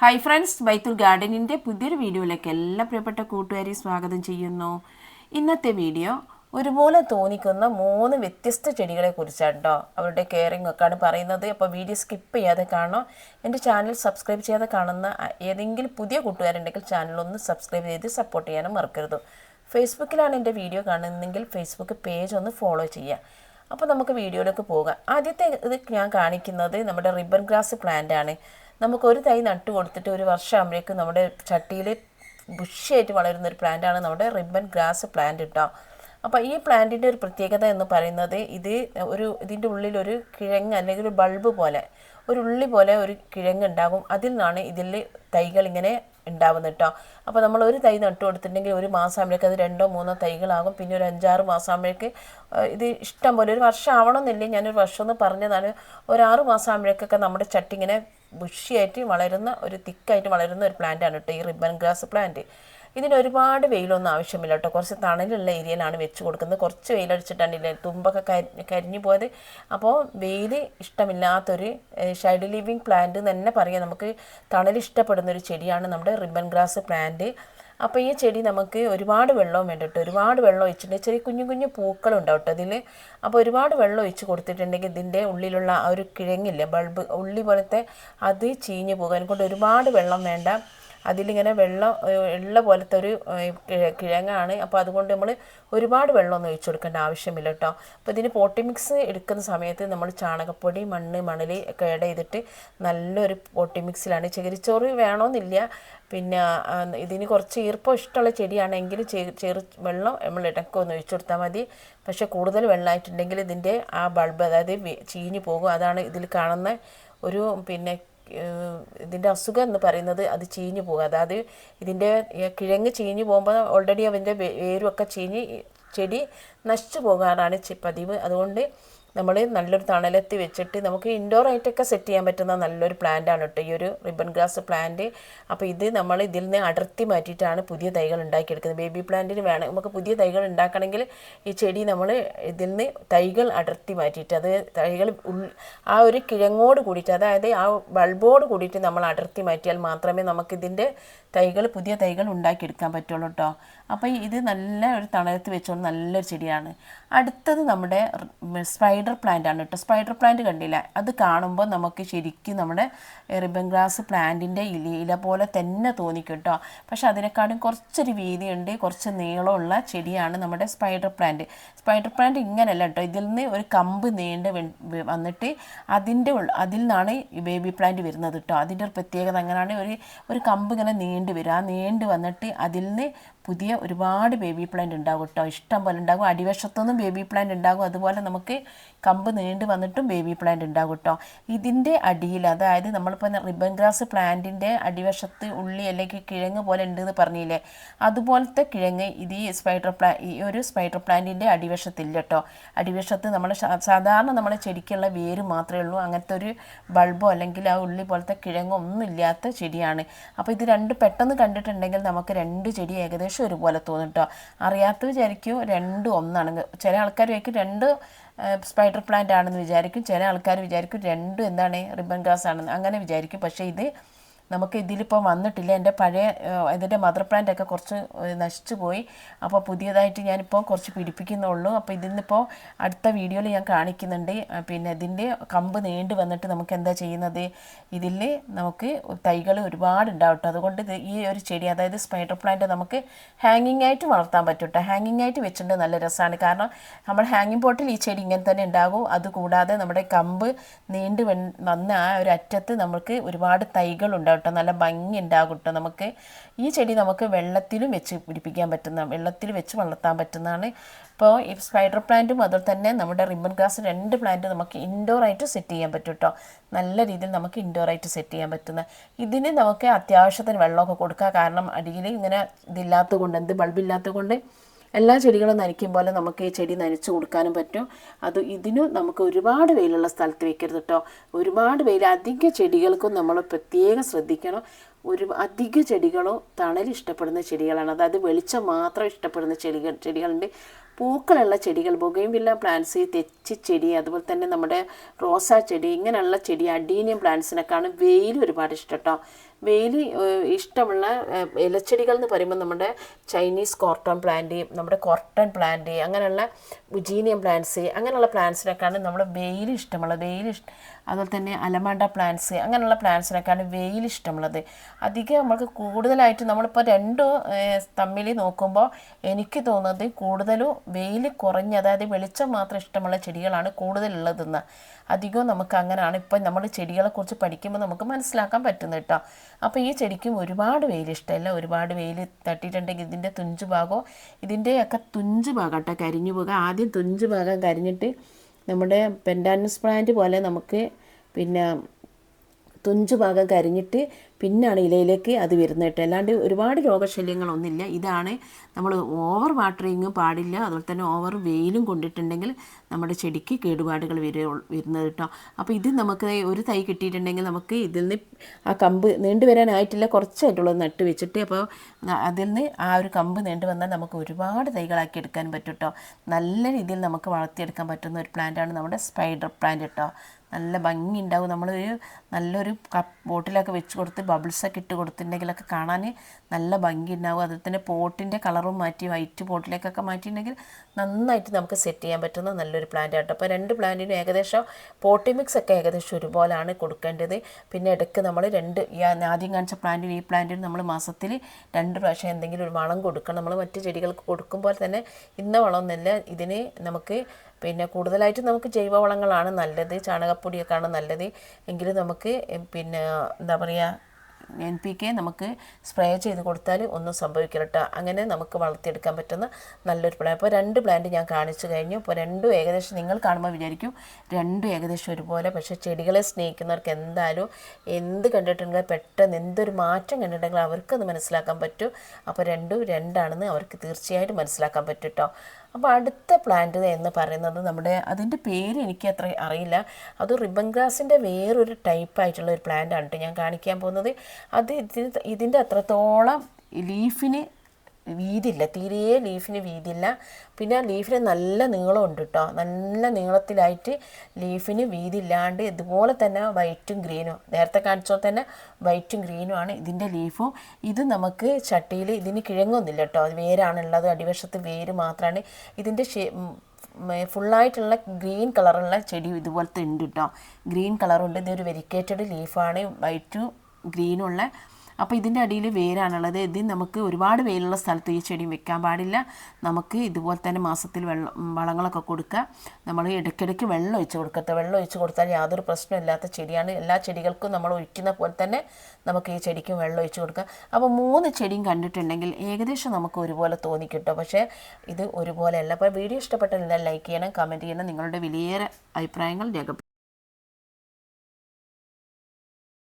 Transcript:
Hi friends ബൈത്തുൽ ഗാർഡനിന്റെ പുതിയൊരു വീഡിയോയിലേക്ക് എല്ലാ പ്രിയപ്പെട്ട കൂട്ടുകാരെയും സ്വാഗതം ചെയ്യുന്നു. ഇന്നത്തെ വീഡിയോ ഒരുപോലെ തോന്നിക്കുന്ന മൂന്ന് വ്യത്യസ്ത ചെടികളെ കുറിച്ചാണ് കേട്ടോ അവരുടെ കെയറിംഗ് ഒക്കെ ആണ് പറയുന്നത്. അപ്പോൾ വീഡിയോ സ്കിപ്പ് ചെയ്യാതെ കാണണം. എന്റെ ചാനൽ സബ്സ്ക്രൈബ് ചെയ്യാതെ കാണുന്ന ഏതെങ്കിലും പുതിയ കൂട്ടുകാരുണ്ടെങ്കിൽ ചാനൽ ഒന്ന് സബ്സ്ക്രൈബ് ചെയ്ത് സപ്പോർട്ട് ചെയ്യാനും മറക്കരുത്. ഫേസ്ബുക്കിലാണ് എന്റെ വീഡിയോ കാണുന്നതെങ്കിൽ ഫേസ്ബുക്ക് പേജ് ഒന്ന് ഫോളോ ചെയ്യുക. അപ്പോൾ നമുക്ക് വീഡിയോയിലേക്ക് പോകാം. ആദ്യത്തെ ഇത് ഞാൻ കാണിക്കുന്നത് നമ്മുടെ റിബൺ ഗ്രാസ് പ്ലാന്റ് ആണ്. നമുക്ക് ഒരു തൈ നട്ടു കൊടുത്തിട്ട് ഒരു വർഷം ആകുമ്പോഴേക്കും നമ്മുടെ ചട്ടിയിൽ ബുഷിയായിട്ട് വളരുന്ന ഒരു പ്ലാന്റാണ് നമ്മുടെ റിബൺ ഗ്രാസ് പ്ലാന്റ് കേട്ടോ അപ്പോൾ ഈ പ്ലാന്റിന്റെ ഒരു പ്രത്യേകത എന്ന് പറയുന്നത് ഇത് ഒരു ഇതിന്റെ ഉള്ളിൽ ഒരു കിഴങ്ങ് അല്ലെങ്കിൽ ഒരു ബൾബ് പോലെ ഒരു ഉള്ളി പോലെ ഒരു കിഴങ്ങ് ഉണ്ടാകും. അതിൽ നിന്നാണ് ഇതിൽ തൈകൾ ഇങ്ങനെ ഉണ്ടാവുന്നത് കേട്ടോ അപ്പോൾ നമ്മൾ ഒരു തൈ നട്ടു കൊടുത്തിട്ടുണ്ടെങ്കിൽ ഒരു മാസം ആകുമ്പോഴേക്ക് അത് രണ്ടോ മൂന്നോ തൈകളാകും. പിന്നെ ഒരു അഞ്ചാറ് മാസം ആകുമ്പോഴേക്ക് ഇത് ഇഷ്ടം പോലെ ഒരു വർഷം ആവണമെന്നില്ല ഞാനൊരു വർഷം എന്ന് പറഞ്ഞതാണ്. ഒരു ആറ് മാസം ആകുമ്പോഴേക്കൊക്കെ നമ്മുടെ ചട്ടി ഇങ്ങനെ ബുഷിയായിട്ട് വളരുന്ന ഒരു തിക്കായിട്ട് വളരുന്ന ഒരു പ്ലാന്റാണ് കേട്ടോ ഈ റിബൺ ഗ്രാസ് പ്ലാന്റ് ഇതിന് ഒരുപാട് വെയിലൊന്നും ആവശ്യമില്ല കേട്ടോ. കുറച്ച് തണലുള്ള ഏരിയയിലാണ് വെച്ച് കൊടുക്കുന്നത്. കുറച്ച് വെയിലടിച്ചിട്ടാണ് ഇല്ല തുമ്പൊക്കെ കരി കരിഞ്ഞു പോയത്. അപ്പോൾ വെയിൽ ഇഷ്ടമില്ലാത്തൊരു ഷൈഡ് ലിവിങ് പ്ലാന്റ് തന്നെ പറയാം. നമുക്ക് തണൽ ഇഷ്ടപ്പെടുന്ന ഒരു ചെടിയാണ് നമ്മുടെ റിബൺ ഗ്രാസ് പ്ലാന്റ് അപ്പോൾ ഈ ചെടി നമുക്ക് ഒരുപാട് വെള്ളവും വേണ്ടിട്ട്. ഒരുപാട് വെള്ളം ഒഴിച്ചിട്ടുണ്ടെങ്കിൽ ചെറിയ കുഞ്ഞു കുഞ്ഞു പൂക്കളുണ്ടാവും കേട്ടോ അതിൽ അപ്പോൾ ഒരുപാട് വെള്ളം ഒഴിച്ച് കൊടുത്തിട്ടുണ്ടെങ്കിൽ ഇതിന്റെ ഉള്ളിലുള്ള ആ ഒരു കിഴങ്ങില്ലേ ബൾബ് ഉള്ളി പോലത്തെ അത് ചീഞ്ഞു പോകും കൊണ്ട് ഒരുപാട് വെള്ളം വേണ്ട. അതിലിങ്ങനെ വെള്ളം ഉള്ള പോലത്തെ ഒരു കിഴങ്ങാണ്. അപ്പോൾ അതുകൊണ്ട് നമ്മൾ ഒരുപാട് വെള്ളമൊന്നും ഒഴിച്ചു കൊടുക്കേണ്ട ആവശ്യമില്ല കേട്ടോ അപ്പോൾ ഇതിന് പോട്ടി മിക്സ് എടുക്കുന്ന സമയത്ത് നമ്മൾ ചാണകപ്പൊടി മണ്ണ് മണൽ ഒക്കെ ആഡ് ചെയ്തിട്ട് നല്ലൊരു പോട്ടി മിക്സിലാണ് ചകിരിച്ചോറ് വേണമെന്നില്ല പിന്നെ ഇതിന് കുറച്ച് ഈർപ്പം ഇഷ്ടമുള്ള ചെടിയാണെങ്കിൽ ചെറു വെള്ളം നമ്മൾ ഇടയ്ക്ക് ഒന്ന് ഒഴിച്ചു കൊടുത്താൽ മതി. പക്ഷേ കൂടുതൽ വെള്ളമായിട്ടുണ്ടെങ്കിൽ ഇതിന്റെ ആ ബൾബ് അതായത് ചീഞ്ഞു പോകും. അതാണ് ഇതിൽ കാണുന്ന ഒരു പിന്നെ ഇതിന്റെ അസുഖം എന്ന് പറയുന്നത് അത് ചീഞ്ഞു പോകുക അതായത് ഇതിന്റെ കിഴങ്ങ് ചീഞ്ഞു പോകുമ്പോൾ ഓൾറെഡി അതിന്റെ വേരുമൊക്കെ ചീഞ്ഞ് ചെടി നശിച്ചു പോകാനാണ് പതിവ്. അതുകൊണ്ട് നമ്മൾ നല്ലൊരു തണലത്ത് വെച്ചിട്ട് നമുക്ക് ഇൻഡോർ ആയിട്ടൊക്കെ സെറ്റ് ചെയ്യാൻ പറ്റുന്ന നല്ലൊരു പ്ലാന്റ് ആണ് കേട്ടോ ഈ ഒരു റിബൺ ഗ്രാസ് പ്ലാന്റ് അപ്പോൾ ഇത് നമ്മൾ ഇതിൽ നിന്ന് അടർത്തി മാറ്റിയിട്ടാണ് പുതിയ തൈകൾ ഉണ്ടാക്കിയെടുക്കുന്നത്. ബേബി പ്ലാന്റിന് വേണം നമുക്ക് പുതിയ തൈകൾ ഉണ്ടാക്കണമെങ്കിൽ ഈ ചെടി നമ്മൾ ഇതിൽ നിന്ന് തൈകൾ അടർത്തി മാറ്റിയിട്ട് അത് തൈകൾ ആ ഒരു കിഴങ്ങോട് കൂടിയിട്ട് അതായത് ആ ബൾബോട് കൂടിയിട്ട് നമ്മൾ അടർത്തി മാറ്റിയാൽ മാത്രമേ നമുക്കിതിന്റെ തൈകൾ പുതിയ തൈകൾ ഉണ്ടാക്കിയെടുക്കാൻ പറ്റുള്ളൂ കേട്ടോ അപ്പോൾ ഇത് നല്ല ഒരു തണലത്ത് വെച്ചുകൊണ്ട് നല്ലൊരു ചെടിയാണ്. അടുത്തത് നമ്മുടെ സ്പൈഡർ പ്ലാന്റ് ആണ് കേട്ടോ. സ്പൈഡർ പ്ലാന്റ് കണ്ടില്ല? അത് കാണുമ്പോൾ നമുക്ക് ശരിക്കും നമ്മുടെ റിബൺ ഗ്രാസ് പ്ലാന്റിന്റെ ഇല ഇല പോലെ തന്നെ തോന്നിക്കും കേട്ടോ. പക്ഷെ അതിനെക്കാളും കുറച്ചൊരു വീതിയുണ്ട് കുറച്ച് നീളമുള്ള ചെടിയാണ് നമ്മുടെ സ്പൈഡർ പ്ലാന്റ്. സ്പൈഡർ പ്ലാന്റ് ഇങ്ങനെയല്ല കേട്ടോ. ഇതിൽ നിന്ന് ഒരു കമ്പ് നീണ്ട് വന്നിട്ട് അതിന്റെ അതിൽ നിന്നാണ് ഈ ബേബി പ്ലാന്റ് വരുന്നത് കേട്ടോ. അതിന്റെ ഒരു പ്രത്യേകത അങ്ങനെയാണ് ഒരു ഒരു കമ്പ് ഇങ്ങനെ നീണ്ട് വരും. ആ നീണ്ട് വന്നിട്ട് അതിൽ നിന്ന് പുതിയ ഒരുപാട് ബേബി പ്ലാന്റ് ഉണ്ടാകും കേട്ടോ ഇഷ്ടം പോലെ ഉണ്ടാകും അടിവശത്തൊന്നും ബേബി പ്ലാന്റ് ഉണ്ടാകും അതുപോലെ നമുക്ക് കമ്പ് നീണ്ട് വന്നിട്ടും ബേബി പ്ലാന്റ് ഉണ്ടാകും കേട്ടോ ഇതിന്റെ അടിയിൽ അതായത് നമ്മളിപ്പോൾ റിബൺ ഗ്രാസ് പ്ലാന്റിന്റെ അടിവശത്ത് ഉള്ളി അല്ലെങ്കിൽ കിഴങ്ങ് പോലെ ഉണ്ടെന്ന് പറഞ്ഞില്ലേ? അതുപോലത്തെ കിഴങ്ങ് ഇത് ഈ സ്പൈഡർ പ്ലാ ഈ ഒരു സ്പൈഡർ പ്ലാന്റിന്റെ അടിവശത്തില്ല കേട്ടോ അടിവശത്ത് നമ്മൾ സാധാരണ നമ്മളെ ചെടിക്കുള്ള വേര് മാത്രമേ ഉള്ളൂ. അങ്ങനത്തെ ഒരു ബൾബോ അല്ലെങ്കിൽ ആ ഉള്ളി പോലത്തെ കിഴങ്ങോ ഒന്നും ഇല്ലാത്ത ചെടിയാണ്. അപ്പോൾ ഇത് രണ്ട് പെട്ടെന്ന് കണ്ടിട്ടുണ്ടെങ്കിൽ നമുക്ക് രണ്ട് ചെടി ഏകദേശം ഏകദേശം ഒരുപോലെ തോന്നും കേട്ടോ അറിയാത്ത വിചാരിക്കും രണ്ടും ഒന്നാണ് ചില ആൾക്കാർ വയ്ക്കും രണ്ട് സ്പൈഡർ പ്ലാന്റ് ആണെന്ന് വിചാരിക്കും. ചില ആൾക്കാർ വിചാരിക്കും രണ്ടും എന്താണ് റിബൺ ഗ്രാസ് ആണെന്ന്. അങ്ങനെ വിചാരിക്കും. പക്ഷേ ഇത് നമുക്ക് ഇതിലിപ്പോൾ വന്നിട്ടില്ല. എന്റെ പഴയ ഇതിന്റെ മദർ പ്ലാന്റ് ഒക്കെ കുറച്ച് നശിച്ചു പോയി. അപ്പോൾ പുതിയതായിട്ട് ഞാനിപ്പോൾ കുറച്ച് പിടിപ്പിക്കുന്നുള്ളൂ. അപ്പോൾ ഇതിന്നിപ്പോൾ അടുത്ത വീഡിയോയിൽ ഞാൻ കാണിക്കുന്നുണ്ട്. പിന്നെ ഇതിന്റെ കമ്പ് നീണ്ട് വന്നിട്ട് നമുക്ക് എന്താ ചെയ്യുന്നത്? ഇതിൽ നമുക്ക് തൈകൾ ഒരുപാട് ഉണ്ടാവട്ടെ അതുകൊണ്ട് ഈ ഒരു ചെടി അതായത് സ്പൈഡർ പ്ലാന്റ് നമുക്ക് ഹാങ്ങിങ് ആയിട്ട് വളർത്താൻ പറ്റും കേട്ടോ. ഹാങ്ങിങ് ആയിട്ട് വെച്ചിട്ട് നല്ല രസമാണ്. കാരണം നമ്മൾ ഹാങ്ങിങ് പോട്ടിൽ ഈ ചെടി ഇങ്ങനെ തന്നെ ഉണ്ടാകും. അതുകൂടാതെ നമ്മുടെ കമ്പ് നീണ്ട് വന്ന ആ ഒരു അറ്റത്ത് നമുക്ക് ഒരുപാട് തൈകൾ ഉണ്ടാവും കേട്ടോ. നല്ല ഭംഗി ഉണ്ടാകും കേട്ടോ. നമുക്ക് ഈ ചെടി നമുക്ക് വെള്ളത്തിലും വെച്ച് പിടിപ്പിക്കാൻ പറ്റുന്ന വെള്ളത്തിൽ വെച്ച് വളർത്താൻ പറ്റുന്നതാണ്. ഇപ്പോൾ ഈ സ്പൈഡർ പ്ലാന്റും അതുപോലെ തന്നെ നമ്മുടെ റിബൺ ഗ്രാസ് രണ്ട് പ്ലാന്റ് നമുക്ക് ഇൻഡോർ ആയിട്ട് സെറ്റ് ചെയ്യാൻ പറ്റും കേട്ടോ. നല്ല രീതിയിൽ നമുക്ക് ഇൻഡോർ ആയിട്ട് സെറ്റ് ചെയ്യാൻ പറ്റുന്ന. ഇതിന് നമുക്ക് അത്യാവശ്യത്തിന് വെള്ളമൊക്കെ കൊടുക്കുക കാരണം അടിയിൽ ഇങ്ങനെ ഇതില്ലാത്തത് കൊണ്ട് എന്ത് ബൾബില്ലാത്തത് കൊണ്ട് എല്ലാ ചെടികളും നനയ്ക്കും പോലെ നമുക്ക് ഈ ചെടി നനച്ചു കൊടുക്കാനും പറ്റും. അത് ഇതിനു നമുക്ക് ഒരുപാട് വെയിലുള്ള സ്ഥലത്ത് വെക്കരുത് കേട്ടോ ഒരുപാട് വെയിൽ അധിക ചെടികൾക്കും നമ്മൾ പ്രത്യേകം ശ്രദ്ധിക്കണം. ഒരു അധിക ചെടികളോ തണൽ ഇഷ്ടപ്പെടുന്ന ചെടികളാണ്. അതായത് വെളിച്ചം മാത്രം ഇഷ്ടപ്പെടുന്ന ചെടികൾ ചെടികളുണ്ട്. പൂക്കളുള്ള ചെടികൾ ബൊഗൈൻവില്ല പ്ലാന്റ്സ് തെച്ചിച്ചെടി അതുപോലെ തന്നെ നമ്മുടെ റോസാ ചെടി ഇങ്ങനെയുള്ള ചെടി അഡീനിയം പ്ലാന്റ്സിനൊക്കെയാണ് വെയിൽ ഒരുപാട് ഇഷ്ടം കേട്ടോ വെയിൽ ഇഷ്ടമുള്ള ഇലച്ചെടികൾ എന്ന് പറയുമ്പോൾ നമ്മുടെ ചൈനീസ് കോർട്ടൺ പ്ലാന്റ് നമ്മുടെ കോർട്ടൺ പ്ലാന്റ് അങ്ങനെയുള്ള ബുജീനിയം പ്ലാന്റ്സ് അങ്ങനെയുള്ള പ്ലാന്റ്സിനൊക്കെയാണ് നമ്മുടെ വെയിൽ ഇഷ്ടമുള്ളത് വെയിൽ ഇഷ്ട അതുപോലെ തന്നെ അലമാണ്ട പ്ലാന്റ്സ് അങ്ങനെയുള്ള പ്ലാന്റ്സിനൊക്കെയാണ് വെയിൽ ഇഷ്ടമുള്ളത്. അധികം നമുക്ക് കൂടുതലായിട്ട് നമ്മളിപ്പോൾ രണ്ടും തമ്മിൽ നോക്കുമ്പോൾ എനിക്ക് തോന്നുന്നത് കൂടുതലും വെയിൽ കുറഞ്ഞ അതായത് വെളിച്ചം മാത്രം ഇഷ്ടമുള്ള ചെടികളാണ് കൂടുതലുള്ളതെന്ന്. അധികവും നമുക്ക് അങ്ങനെയാണ്. ഇപ്പം നമ്മൾ ചെടികളെക്കുറിച്ച് പഠിക്കുമ്പോൾ നമുക്ക് മനസ്സിലാക്കാൻ പറ്റുന്നത് കേട്ടോ. അപ്പോൾ ഈ ചെടിക്കും ഒരുപാട് വെയിൽ ഇഷ്ടമല്ല ഒരുപാട് വെയിൽ തട്ടിയിട്ടുണ്ടെങ്കിൽ ഇതിന്റെ തുഞ്ച് ഭാഗമോ ഇതിന്റെയൊക്കെ തുഞ്ച് ഭാഗം കേട്ടോ കരിഞ്ഞു പോകുക. ആദ്യം തുഞ്ച് ഭാഗം കരിഞ്ഞിട്ട് നമ്മുടെ പെൻഡാനസ് പ്ലാന്റ് പോലെ നമുക്ക് പിന്നെ തുഞ്ച് ഭാഗം കരിഞ്ഞിട്ട് പിന്നാണ് ഇലയിലേക്ക് അത് വരുന്നത് കേട്ടോ. അല്ലാണ്ട് ഒരുപാട് രോഗശല്യങ്ങളൊന്നുമില്ല. ഇതാണ് നമ്മൾ ഓവർ വാട്ടറിങ് പാടില്ല. അതുപോലെ തന്നെ ഓവർ വെയിലും കൊണ്ടിട്ടുണ്ടെങ്കിൽ നമ്മുടെ ചെടിക്ക് കേടുപാടുകൾ വരു വരുന്നത് കേട്ടോ. അപ്പോൾ ഇത് നമുക്ക് ഒരു തൈ കിട്ടിയിട്ടുണ്ടെങ്കിൽ നമുക്ക് ഇതിൽ നിന്ന് ആ കമ്പ് നീണ്ടു വരാനായിട്ടില്ല. കുറച്ചായിട്ടുള്ളത് നട്ട് വെച്ചിട്ട്. അപ്പോൾ അതിൽ നിന്ന് ആ ഒരു കമ്പ് നീണ്ടു വന്നാൽ നമുക്ക് ഒരുപാട് തൈകളാക്കി എടുക്കാൻ പറ്റും കേട്ടോ. നല്ല രീതിയിൽ നമുക്ക് വളർത്തിയെടുക്കാൻ പറ്റുന്ന ഒരു പ്ലാന്റാണ് നമ്മുടെ സ്പൈഡർ പ്ലാന്റ് കേട്ടോ. നല്ല ഭംഗി ഉണ്ടാവും നമ്മളൊരു നല്ലൊരു കപ്പ് ബോട്ടിലൊക്കെ വെച്ച് കൊടുത്ത് ബബിൾസൊക്കെ ഇട്ട് കൊടുത്തിട്ടുണ്ടെങ്കിലൊക്കെ കാണാൻ നല്ല ഭംഗി ഉണ്ടാവും അതുപോലെ തന്നെ പോട്ടിന്റെ കളറും മാറ്റി വൈറ്റ് പോട്ടിലേക്കൊക്കെ മാറ്റിയിട്ടുണ്ടെങ്കിൽ നന്നായിട്ട് നമുക്ക് സെറ്റ് ചെയ്യാൻ പറ്റുന്ന നല്ലൊരു പ്ലാന്റ് ആട്ടോ. അപ്പോൾ രണ്ട് പ്ലാന്റിനും ഏകദേശം പോട്ടി മിക്സ് ഒക്കെ ഏകദേശം ഒരുപോലെയാണ് കൊടുക്കേണ്ടത്. പിന്നെ ഇടയ്ക്ക് നമ്മൾ രണ്ട് ആദ്യം കാണിച്ച പ്ലാന്റിനും ഈ പ്ലാന്റിനും നമ്മൾ മാസത്തിൽ രണ്ട് പ്രാവശ്യം എന്തെങ്കിലും ഒരു വളം കൊടുക്കണം. നമ്മൾ മറ്റ് ചെടികൾക്ക് കൊടുക്കുമ്പോൾ തന്നെ ഇന്ന വളമൊന്നുമില്ല. ഇതിന് നമുക്ക് പിന്നെ കൂടുതലായിട്ട് നമുക്ക് ജൈവവളങ്ങളാണ് നല്ലത്. ചാണകപ്പൊടിയൊക്കെയാണ് നല്ലത്. എങ്കിലും നമുക്ക് പിന്നെ എന്താ പറയുക എൻ പി കെ നമുക്ക് സ്പ്രേ ചെയ്ത് കൊടുത്താൽ ഒന്നും സംഭവിക്കില്ല കേട്ടോ അങ്ങനെ നമുക്ക് വളർത്തിയെടുക്കാൻ പറ്റുന്ന നല്ലൊരു പ്ലാൻ അപ്പോൾ രണ്ട് പ്ലാന്റ് ഞാൻ കാണിച്ചു കഴിഞ്ഞു. അപ്പോൾ രണ്ടും ഏകദേശം നിങ്ങൾ കാണുമ്പോൾ വിചാരിക്കും രണ്ടും ഏകദേശം ഒരുപോലെ. പക്ഷേ ചെടികളെ സ്നേഹിക്കുന്നവർക്ക് എന്തായാലും എന്ത് കണ്ടിട്ടുണ്ടെങ്കിൽ പെട്ടെന്ന് എന്തൊരു മാറ്റം കണ്ടിട്ടുണ്ടെങ്കിൽ അവർക്കത് മനസ്സിലാക്കാൻ പറ്റും. അപ്പോൾ രണ്ടും രണ്ടാണെന്ന് അവർക്ക് തീർച്ചയായിട്ടും മനസ്സിലാക്കാൻ പറ്റും കേട്ടോ അപ്പോൾ അടുത്ത പ്ലാന്റ് എന്ന് പറയുന്നത് നമ്മുടെ അതിന്റെ പേര് എനിക്ക് അത്ര അറിയില്ല. അത് റിബൺ ഗ്രാസിന്റെ വേറൊരു ടൈപ്പ് ആയിട്ടുള്ള ഒരു പ്ലാന്റ് ആണ് കേട്ടോ ഞാൻ കാണിക്കാൻ പോകുന്നത്. അത് ഇതിന് ഇതിന്റെ അത്രത്തോളം ലീഫിന് വീതില്ല തീരെ ലീഫിന് വീതില്ല പിന്നെ ലീഫിന് നല്ല നീളമുണ്ട് കേട്ടോ നല്ല നീളത്തിലായിട്ട് ലീഫിന് വീതിയില്ലാണ്ട് ഇതുപോലെ തന്നെ വൈറ്റും ഗ്രീനും. നേരത്തെ കാണിച്ചോ തന്നെ വൈറ്റും ഗ്രീനും ആണ് ഇതിന്റെ ലീഫും. ഇത് നമുക്ക് ചട്ടിയിൽ ഇതിന് കിഴങ്ങൊന്നുമില്ല കേട്ടോ വേരാണുള്ളത് അടിവശത്ത് വേര് മാത്രമാണ് ഇതിന്റെ ഫുള്ളായിട്ടുള്ള ഗ്രീൻ കളറുള്ള ചെടി ഇതുപോലത്തെ ഉണ്ട് കേട്ടോ ഗ്രീൻ കളറുണ്ട്. ഇതൊരു വെരിക്കേറ്റഡ് ലീഫാണ്. വൈറ്റും ഗ്രീനും ഉള്ള അപ്പോൾ ഇതിന്റെ അടിയിൽ വേരാണുള്ളത്. ഇത് നമുക്ക് ഒരുപാട് വെയിലുള്ള സ്ഥലത്ത് ഈ ചെടി വെക്കാൻ പാടില്ല. നമുക്ക് ഇതുപോലെ തന്നെ മാസത്തിൽ വെള്ളം വളങ്ങളൊക്കെ കൊടുക്കുക. നമ്മൾ ഇടയ്ക്കിടയ്ക്ക് വെള്ളം ഒഴിച്ച് കൊടുക്കത്തെ വെള്ളം ഒഴിച്ച് കൊടുത്താൽ യാതൊരു പ്രശ്നമില്ലാത്ത ചെടിയാണ്. എല്ലാ ചെടികൾക്കും നമ്മൾ ഒഴിക്കുന്ന പോലെ തന്നെ നമുക്ക് ഈ ചെടിക്കും വെള്ളം ഒഴിച്ച് കൊടുക്കുക. അപ്പോൾ മൂന്ന് ചെടിയും കണ്ടിട്ടുണ്ടെങ്കിൽ ഏകദേശം നമുക്ക് ഒരുപോലെ തോന്നിക്കിട്ടോ. പക്ഷേ ഇത് ഒരുപോലെയല്ല. അപ്പോൾ വീഡിയോ ഇഷ്ടപ്പെട്ടാൽ ലൈക്ക് ചെയ്യണം കമന്റ് ചെയ്യണം. നിങ്ങളുടെ വിലയേറെ അഭിപ്രായങ്ങൾ രേഖപ്പെടുത്തുക